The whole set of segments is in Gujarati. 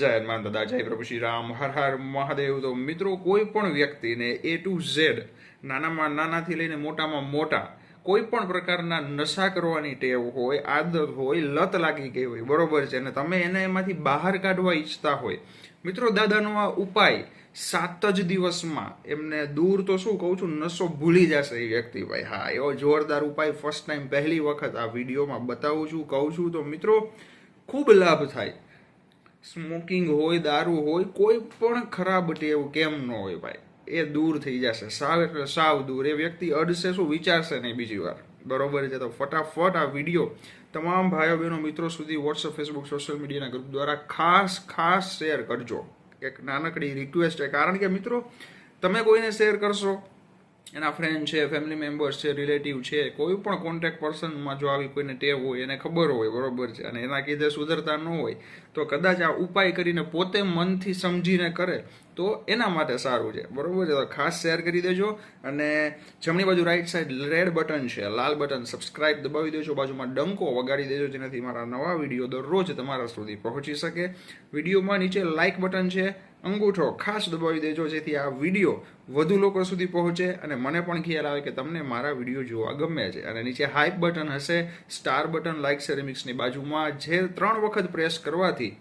જય હનુમાન દાદા, જય પ્રભુ શ્રી રામ, હર હર મહાદેવ. તો મિત્રો, કોઈ પણ વ્યક્તિને એ ટુ ઝેડ નાનામાં નાનાથી લઈને મોટામાં મોટા, કોઈ પણ પ્રકારના નશા કરવાની ટેવ હોય, આદત હોય, લત લાગી ગઈ હોય, બરોબર છે, અને તમે એને એમાંથી બહાર કાઢવા ઈચ્છતા હોય. મિત્રો, દાદાનો આ ઉપાય સાત જ દિવસમાં એમને દૂર તો શું કહું છું નશો ભૂલી જશે એ વ્યક્તિ. ભાઈ, હા, એવો જોરદાર ઉપાય ફર્સ્ટ ટાઈમ પહેલી વખત આ વિડીયોમાં બતાવું છું, કહું છું. તો મિત્રો, ખૂબ લાભ થાય. સ્મોકિંગ હોય, દારૂ હોય, કોઈ પણ ખરાબ ટેવ કેમ ન હોય ભાઈ? એ દૂર થઈ જશે. સાવ એટલે સાવ દૂર. એ વ્યક્તિ અડશે શું? વિચારશે નહીં બીજી વાર. બરોબર છે? તો ફટાફટ આ વીડિયો તમામ ભાઈઓ, બહેનો, મિત્રો સુધી વોટ્સઅપ ફેસબુક સોશિયલ મીડિયાના ગ્રુપ દ્વારા ખાસ ખાસ શેર કરજો. એક નાનકડી રિક્વેસ્ટ છે. કારણ કે મિત્રો, તમે કોઈને શેર કરશો એના ફ્રેન્ડ છે ફેમિલી મેમ્બર્સ છે રિલેટિવ છે, કોઈ પણ કોન્ટેક્ટ પર્સનમાં જો આવી કોઈને ટેવ હોય, એને ખબર હોય, બરોબર છે. અને એના કીધે સુધરતા ન હોય, તો કદાચ આ ઉપાય કરીને પોતે મનથી સમજીને કરે, તો એના માટે સારું છે. બરોબર છે? તો ખાસ શેર કરી દેજો. અને જમણી બાજુ રાઈટ સાઈડ રેડ બટન છે, લાલ બટન સબસ્ક્રાઇબ દબાવી દેજો. બાજુમાં ડંકો વગાડી દેજો, જેનાથી મારા નવા વીડિયો દરરોજ તમારા સુધી પહોંચી શકે. વિડીયોમાં નીચે લાઇક બટન છે અંગૂઠો ખાસ દબાવી દેજો, જેથી આ વીડિયો વધુ લોકો સુધી પહોંચે અને મને પણ ખ્યાલ આવે કે તમને મારા વીડિયો જોવા ગમે છે. અને નીચે હાઇપ બટન હશે સ્ટાર બટન લાઇક સેરેમિક્સની બાજુમાં જે ત્રણ વખત પ્રેસ કરવાથી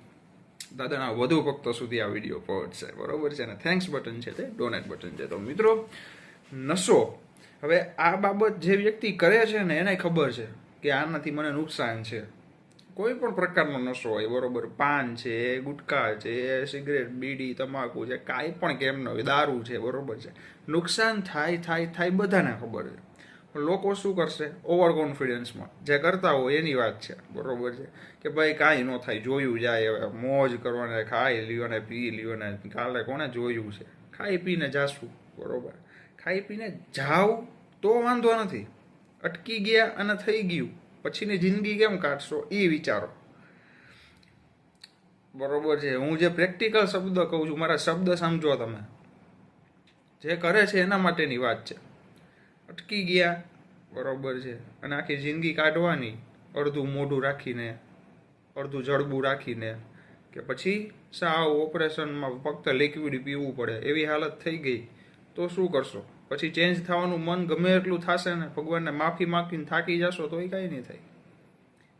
દાદાના વધુ ભક્તો સુધી આ વીડિયો પહોંચશે. બરોબર છે અને થેન્ક્સ બટન છે તે ડોનેટ બટન છે. તો મિત્રો નશો હવે આ બાબત જે વ્યક્તિ કરે છે ને, એને ખબર છે કે આનાથી મને નુકસાન છે. કોઈ પણ પ્રકારનો નશો હોય, બરોબર, પાન છે ગુટખા છે, સિગરેટ, બીડી, તમાકુ છે, કાંઈ પણ કેમ ન હોય, દારૂ છે, બરોબર છે. નુકસાન થાય થાય થાય બધાને ખબર છે. લોકો શું કરશે? ઓવર કોન્ફિડન્સમાં જે કરતા હોય એની વાત છે, બરોબર છે. કે ભાઈ, કાંઈ ન થાય, જોયું જાય, હવે મોજ કરવાને, ખાઈ લ્યો ને પી લ્યો ને, કાલે કોને જોયું છે? ખાઈ પીને જાશું, બરોબર. ખાઈ પીને જાવ તો વાંધો નથી. અટકી ગયા અને થઈ ગયું. પછીની જિંદગી કેમ કાઢશો? એ વિચારો. બરોબર છે. હું જે પ્રેક્ટિકલ શબ્દ કહું છું, મારા શબ્દ સમજો તમે. જે કરે છે એના માટેની વાત છે. અટકી ગયા, બરોબર છે. અને આખી જિંદગી કાઢવાની, અડધું મોઢું રાખીને, અડધું જડબું રાખીને, કે પછી સાવ ઓપરેશનમાં ફક્ત લિક્વિડ પીવું પડે. એવી હાલત થઈ ગઈ. તો શું કરશો? પછી ચેન્જ થવાનું મન ગમે એટલું થશે ને, ભગવાનને માફી માગીને થાકી જશો તો એ કાંઈ નહીં થાય.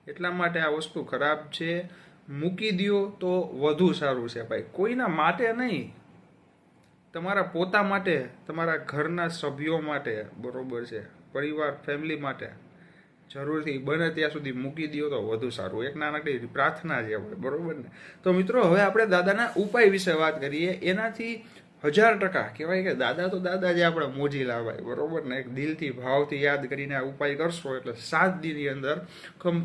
એટલા માટે આ વસ્તુ ખરાબ છે. મૂકી દો તો વધુ સારું છે ભાઈ. કોઈના માટે નહીં. તમારા પોતા માટે, તમારા ઘરના સભ્યો માટે બરોબર છે. પરિવાર ફેમિલી માટે. જરૂરથી બને ત્યાં સુધી મૂકી દો તો વધુ સારું. એક નાનકડી પ્રાર્થના છે આપણે બરોબર ને? તો મિત્રો, હવે આપણે દાદાના ઉપાય વિશે વાત કરીએ. એનાથી હજાર ટકા. કહેવાય કે દાદા તો દાદા જે આપણે મોજી લાવાય, બરોબર ને? એક દિલથી, ભાવથી યાદ કરીને આ ઉપાય કરશો એટલે સાત દિનની અંદર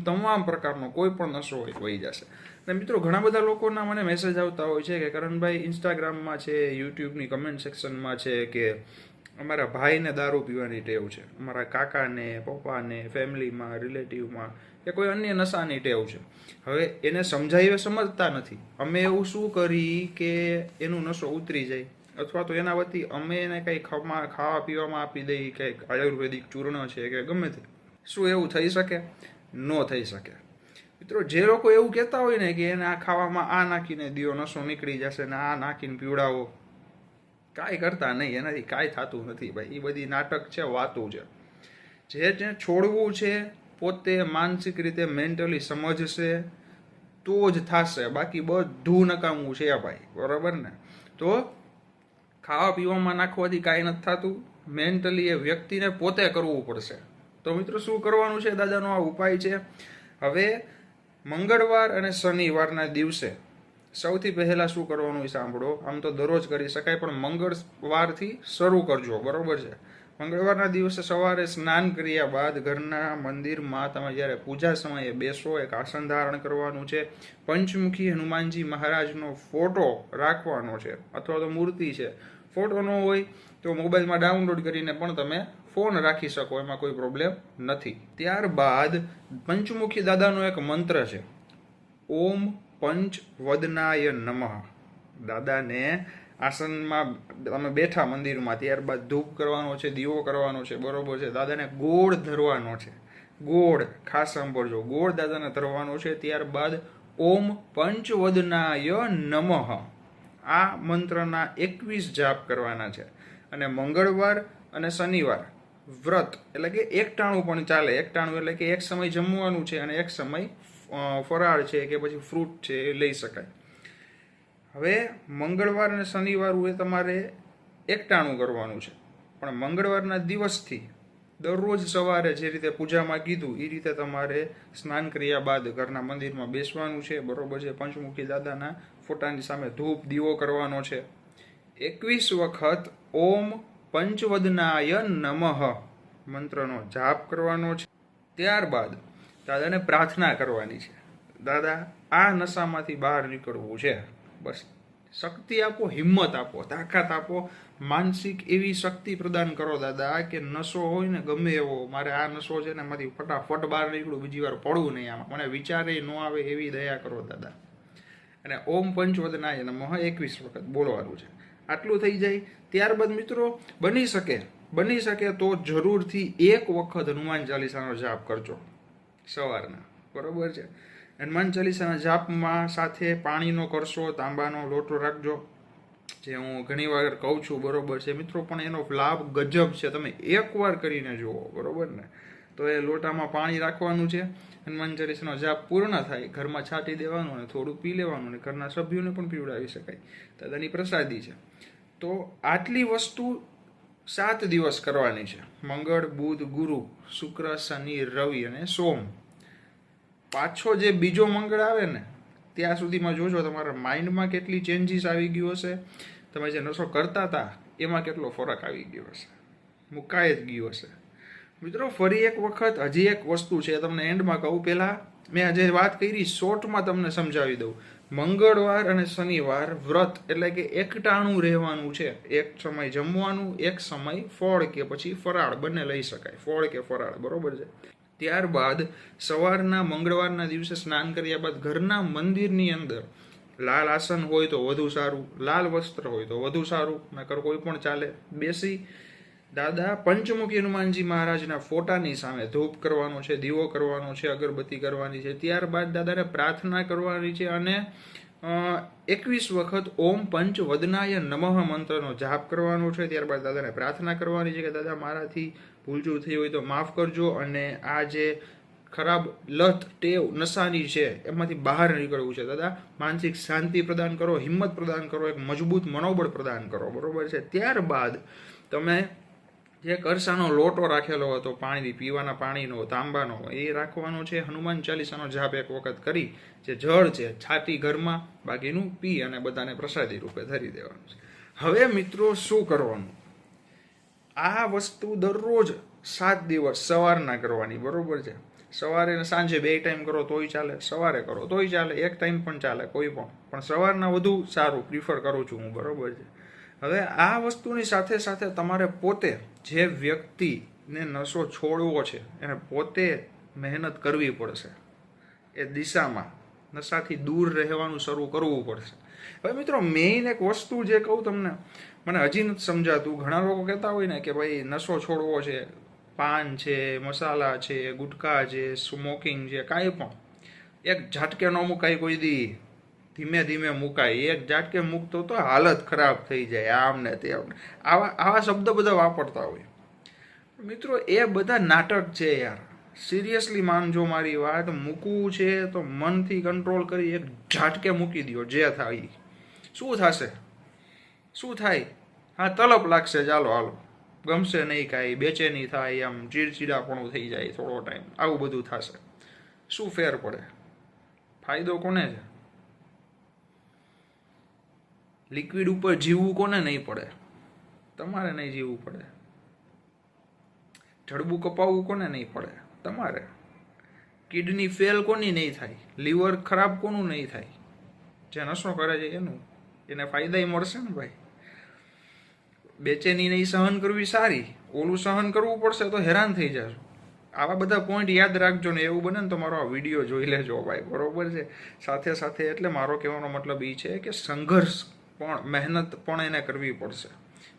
તમામ પ્રકારનો કોઈ પણ નશો હોય, વહી જશે. અને મિત્રો, ઘણા બધા લોકોના મને મેસેજ આવતા હોય છે કે કરણભાઈ ઇન્સ્ટાગ્રામમાં છે યુટ્યુબની કમેન્ટ સેક્શનમાં છે કે અમારા ભાઈને દારૂ પીવાની ટેવ છે. અમારા કાકાને, પપ્પાને ફેમિલીમાં રિલેટિવમાં કે કોઈ અન્ય નશાની ટેવ છે. હવે એને સમજાવીએ સમજતા નથી. અમે એવું શું કરી કે એનું નશો ઉતરી જાય? અથવા તો એના વતી અમે એને કંઈ ખમા ખાવા પીવામાં આપી દઈએ, કંઈક આયુર્વેદિક ચૂર્ણ છે કે ગમે તે. શું એવું થઈ શકે? ન થઈ શકે. મિત્રો, જે લોકો એવું કહેતા હોય ને કે એને આ ખાવામાં આ નાખીને દિયો, નસો નીકળી જશે ને આ નાખીને પીવડાવો, કાંઈ કરતા નહીં. એનાથી કાંઈ થતું નથી ભાઈ. એ બધી નાટક છે, વાતું છે. જે જે છોડવું છે, પોતે માનસિક રીતે મેન્ટલી સમજશે, તો જ થશે. બાકી બધું નકામું છે ભાઈ. બરાબર ને? તો ખાવા પીવામાં નાખવાથી કાંઈ નથી થતું. મેન્ટલી એ વ્યક્તિને પોતે કરવું પડશે. તો મિત્રો, શું કરવાનું છે દાદાનો આ ઉપાય છે? હવે મંગળવાર અને શનિવારના દિવસે સૌથી પહેલાં શું કરવાનું એ સાંભળો. આમ તો દરરોજ કરી શકાય, પણ મંગળવારથી શરૂ કરજો. બરોબર છે? મંગળવારના દિવસે સવારે સ્નાન કર્યા બાદ ઘરના મંદિરમાં તમે જ્યારે પૂજા સમયે બેસો, એક આસન ધારણ કરવાનું છે. પંચમુખી હનુમાનજી મહારાજનો ફોટો રાખવાનો છે, અથવા તો મૂર્તિ છે. ફોટો ન હોય તો મોબાઈલમાં ડાઉનલોડ કરીને પણ તમે ફોન રાખી શકો, એમાં કોઈ પ્રોબ્લેમ નથી. ત્યારબાદ પંચમુખી દાદાનો એક મંત્ર છે. ઓમ પંચ વદનાય નમઃ. દાદાને આસનમાં તમે બેઠા મંદિરમાં, ત્યારબાદ ધૂપ કરવાનો છે, દીવો કરવાનો છે, બરોબર છે. દાદાને ગોળ ધરવાનો છે. ગોળ, ખાસ સાંભળજો, ગોળ દાદાને ધરવાનો છે. ત્યારબાદ ઓમ પંચવદનાય નમઃ. આ મંત્રના એકવીસ જાપ કરવાના છે. અને મંગળવાર અને શનિવાર વ્રત એટલે કે એકટાણું પણ ચાલે. એકટાણું એટલે કે એક સમય જમવાનું છે અને એક સમય ફરાળ છે કે પછી ફ્રૂટ છે એ લઈ શકાય. હવે મંગળવાર અને શનિવાર એ તમારે એકટાણું કરવાનું છે. પણ મંગળવારના દિવસથી દરરોજ સવારે જે રીતે પૂજામાં કીધું એ રીતે તમારે સ્નાન કર્યા બાદ ઘરના મંદિરમાં બેસવાનું છે. બરોબર છે. પંચમુખી દાદાના ફોટાની સામે ધૂપ દીવો કરવાનો છે. એકવીસ વખત ઓમ પંચવદનાય નમઃ મંત્રનો જાપ કરવાનો છે. ત્યારબાદ દાદાને પ્રાર્થના કરવાની છે. દાદા, આ નશામાંથી બહાર નીકળવું છે. બસ, શક્તિ આપો, હિંમત આપો, તાકાત આપો, માનસિક એવી શક્તિ પ્રદાન કરો દાદા, કે નશો હોય ને ગમે એવો, મારે આ નશો છે ને એમાંથી ફટાફટ બહાર નીકળું, બીજી વાર પડવું નહીં આમાં. મને વિચારે ન આવે એવી દયા કરો દાદા. અને ઓમ પંચવદનાય નમઃ એકવીસ વખત બોલવાનું છે. આટલું થઈ જાય. ત્યારબાદ મિત્રો, બની શકે બની શકે તો જરૂરથી એક વખત હનુમાન ચાલીસાનો જાપ કરજો. સવારના, બરોબર છે? હનુમાન ચાલીસાના જાપમાં સાથે પાણીનો કરશો, તાંબાનો લોટો રાખજો. જે હું ઘણી વાર કહું છું, બરોબર છે? મિત્રો, પણ એનો લાભ ગજબ છે. તમે એકવાર કરીને જુઓ, બરોબર ને? તો એ લોટામાં પાણી રાખવાનું છે હનુમાન ચાલીસાનો જાપ પૂર્ણ થાય, ઘરમાં છાંટી દેવાનું અને થોડું પી લેવાનું અને ઘરના સભ્યોને પણ પીવડાવી શકાય. દાદાની પ્રસાદી છે. તો આટલી વસ્તુ સાત દિવસ કરવાની છે. મંગળ, બુધ, ગુરુ, શુક્ર, શનિ, રવિ અને સોમ. પાછો જે બીજો મંગળ આવે ને, ત્યાં સુધીમાં જોજો તમારા માઇન્ડમાં કેટલી ચેન્જીસ આવી ગયું હશે. તમે જે નશો કરતા હતા, એમાં કેટલો ફરક આવી ગયો હશે. મુકાઈ જ ગયો હશે. મિત્રો, ફરી એક વખત હજી એક વસ્તુ છે તમને એન્ડમાં કહું. પહેલાં મેં આજે વાત કરી, શોર્ટમાં તમને સમજાવી દઉં. મંગળવાર અને શનિવાર વ્રત એટલે કે એકટાણું રહેવાનું છે. એક સમય જમવાનું, એક સમય ફળ કે પછી ફરાળ. બંને લઈ શકાય. ફળ કે ફરાળ. બરોબર છે? ત્યારબાદ સવારના મંગળવારના દિવસે સ્નાન કર્યા બાદ ઘરના મંદિરની અંદર લાલ આસન હોય તો વધુ સારું, લાલ વસ્ત્ર હોય તો વધુ સારું, નકર કોઈ પણ ચાલે. બેસી દાદા, પંચમુખી હનુમાનજી મહારાજના ફોટાની સામે ધૂપ કરવાનો છે, દીવો કરવાનો છે, અગરબત્તી કરવાની છે. ત્યારબાદ દાદાને પ્રાર્થના કરવાની છે અને એકવીસ વખત ઓમ પંચ વદનાય નમઃ મંત્રનો જાપ કરવાનો છે. ત્યારબાદ દાદાને પ્રાર્થના કરવાની છે કે દાદા, મારાથી ભૂલચૂક થઈ હોય તો માફ કરજો અને આ જે ખરાબ લત, ટેવ, નશાની છે, એમાંથી બહાર નીકળવું છે. દાદા, માનસિક શાંતિ પ્રદાન કરો, હિંમત પ્રદાન કરો, એક મજબૂત મનોબળ પ્રદાન કરો. બરોબર છે? ત્યારબાદ તમે જે કરસાનો લોટો રાખેલો હતો પાણી પીવાના પાણીનો, તાંબાનો, એ રાખવાનો છે હનુમાન ચાલીસાનો જાપ એક વખત કરી, જે જળ છે, છાતી ઘરમાં બાકીનું પી અને બધાને પ્રસાદી રૂપે ધરી દેવાનું છે. હવે મિત્રો શું કરવાનું? આ વસ્તુ દરરોજ સાત દિવસ સવારના કરવાની, બરોબર છે? સવારે ને સાંજે બે ટાઈમ કરો તોય ચાલે, સવારે કરો તોય ચાલે, એક ટાઈમ પણ ચાલે કોઈ પણ. પણ સવારના વધુ સારું પ્રિફર કરું છું હું, બરોબર છે? હવે આ વસ્તુની સાથે સાથે તમારે પોતે જે વ્યક્તિને નશો છોડવો છે, એને પોતે મહેનત કરવી પડશે. એ દિશામાં નશાથી દૂર રહેવાનું શરૂ કરવું પડશે. હવે મિત્રો મેઇન એક વસ્તુ જે કહું તમને, મને હજી નથી સમજાતું. ઘણા લોકો કહેતા હોય ને કે ભાઈ, નશો છોડવો છે, પાન છે, મસાલા છે ગુટખા છે સ્મોકિંગ છે, કાંઈ પણ. એક ઝાટકે ન મુકાય કોઈ દી. ધીમે ધીમે મુકાય. એક ઝાટકે મૂકતો તો હાલત ખરાબ થઈ જાય આમ ને તે આવા આવા શબ્દો બધા વાપરતા હોય. મિત્રો, એ બધા નાટક છે યાર. સિરિયસલી માનજો મારી વાત, મૂકવું છે તો મનથી કંટ્રોલ કરી એક ઝાટકે મૂકી દો જે થાય. શું થશે? શું થાય? હા, તલપ લાગશે, ચાલો, હાલો. ગમશે નહીં કાંઈ, બેચેની થાય આમ ચીડચીડાપણું થઈ જાય થોડો ટાઈમ આવું બધું થશે. શું ફેર પડે? ફાયદો કોને છે? લિક્વિડ ઉપર જીવવું કોને નહીં પડે? તમારે નહીં જીવવું પડે. જડબું કપાવવું કોને નહીં પડે? તમારે. કિડની ફેલ કોની નહીં થાય? લીવર ખરાબ કોનું નહીં થાય? જે નશો કરે છે એનું, એને ફાયદાય મળશે ને ભાઈ? બેચેની નહીં સહન કરવી સારી. ઓલું સહન કરવું પડશે તો હેરાન થઈ જશો. આવા બધા પોઈન્ટ યાદ રાખજો ને એવું બને ને તો મારો આ વીડિયો જોઈ લેજો ભાઈ. બરોબર છે? સાથે સાથે એટલે મારો કહેવાનો મતલબ એ છે કે સંઘર્ષ પણ મહેનત પણ એને કરવી પડશે.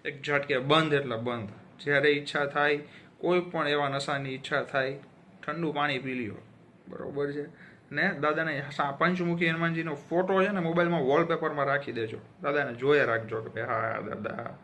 એક ઝાટકે બંધ એટલે બંધ. જ્યારે ઈચ્છા થાય, કોઈ પણ એવા નશાની ઈચ્છા થાય, ઠંડુ પાણી પી લ્યો. બરોબર છે? ને દાદાને પંચમુખી હનુમાનજીનો ફોટો છે ને મોબાઈલમાં વોલપેપરમાં રાખી દેજો. દાદાને જોયા રાખજો કે ભાઈ હા, દાદા,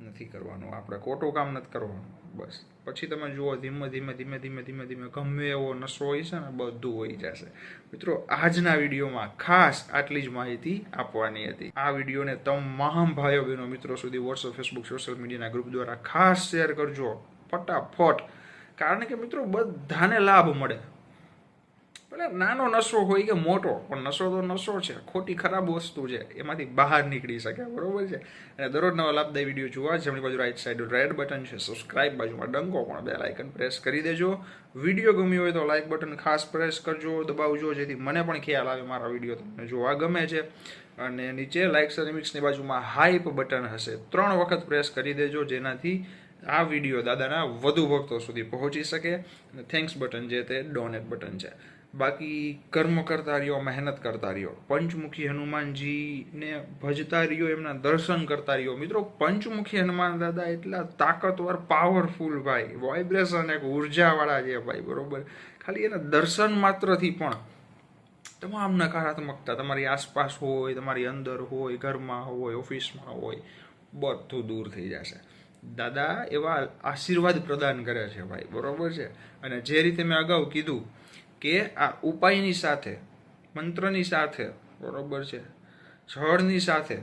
નથી કરવાનું, આપણે ખોટું કામ નથી કરવાનું. બસ. પછી તમે જુઓ, ધીમે ધીમે ધીમે ધીમે ધીમે ધીમે ગમે એવો નશો હોય છે ને, બધું હોઈ જશે. મિત્રો, આજના વિડીયોમાં ખાસ આટલી જ માહિતી આપવાની હતી. આ વિડીયોને તમામ ભાઈઓ બહેનો મિત્રો સુધી વોટ્સઅપ ફેસબુક સોશિયલ મીડિયાના ગ્રુપ દ્વારા ખાસ શેર કરજો. ફટાફટ. કારણ કે મિત્રો, બધાને લાભ મળે. ભલે નાનો નશો હોય કે મોટો, પણ નશો તો નશો છે. ખોટી ખરાબ વસ્તુ છે. એમાંથી બહાર નીકળી શકે, બરોબર છે? અને દરરોજ નવા લાભદાયી વીડિયો જોવા જમણી બાજુ રાઈટ સાઈડ રેડ બટન છે. સબસ્ક્રાઇબ બાજુમાં ડંકો પણ બે લાઇકન પ્રેસ કરી દેજો. વીડિયો ગમ્યો હોય તો લાઇક બટન ખાસ પ્રેસ કરજો, દબાવજો, જેથી મને પણ ખ્યાલ આવે મારા વીડિયો તમને જોવા ગમે છે. અને નીચે લાઇક સર્મિક્સની બાજુમાં હાઈપ બટન હશે. ત્રણ વખત પ્રેસ કરી દેજો, જેનાથી આ વીડિયો દાદાના વધુ ભક્તો સુધી પહોંચી શકે. અને થેન્ક્સ બટન જે તે ડોનેટ બટન છે. બાકી કર્મ કરતા રહ્યો, મહેનત કરતા રહ્યો. પંચમુખી હનુમાનજીને ભજતા રહ્યો, એમના દર્શન કરતા રહ્યો. મિત્રો, પંચમુખી હનુમાન દાદા એટલા તાકતવર પાવરફુલ ભાઈ. વાઇબ્રેશન એક ઉર્જાવાળા છે ભાઈ, બરોબર? ખાલી એના દર્શન માત્રથી પણ તમામ નકારાત્મકતા તમારી આસપાસ હોય, તમારી અંદર હોય, ઘરમાં હોય, ઓફિસમાં હોય, બધું દૂર થઈ જશે. દાદા એવા આશીર્વાદ પ્રદાન કરે છે ભાઈ, બરોબર છે? અને જે રીતે મેં અગાઉ કીધું કે આ ઉપાયની સાથે, મંત્રની સાથે, બરોબર છે, જળની સાથે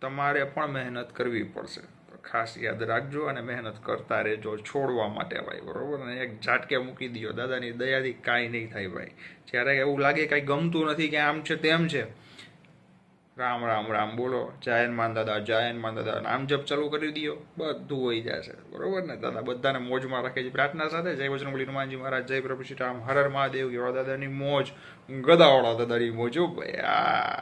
તમારે પણ મહેનત કરવી પડશે. તો ખાસ યાદ રાખજો અને મહેનત કરતા રહેજો, છોડવા માટે ભાઈ, બરોબર? ને એક ઝાટકે મૂકી દો દાદાની દયાથી કાંઈ નહીં થાય ભાઈ. જ્યારે એવું લાગે કાંઈ ગમતું નથી, કે આમ છે તેમ છે રામ રામ રામ, બોલો. જયન માન દાદા, જયન માન દાદા, નામ જપ ચાલુ કરી દો બધું હોઈ જશે. બરોબર ને? દાદા બધાને મોજમાં રાખે છે. પ્રાર્થના સાથે જય વજરંગલી હનુમાનજી મહારાજ, જય પ્રભુ શ્રી રામ. હર હર મહાદેવ. કેવા દાદાની મોજ. ગદાવાળા દાદાની મોજો. ભાઈ આ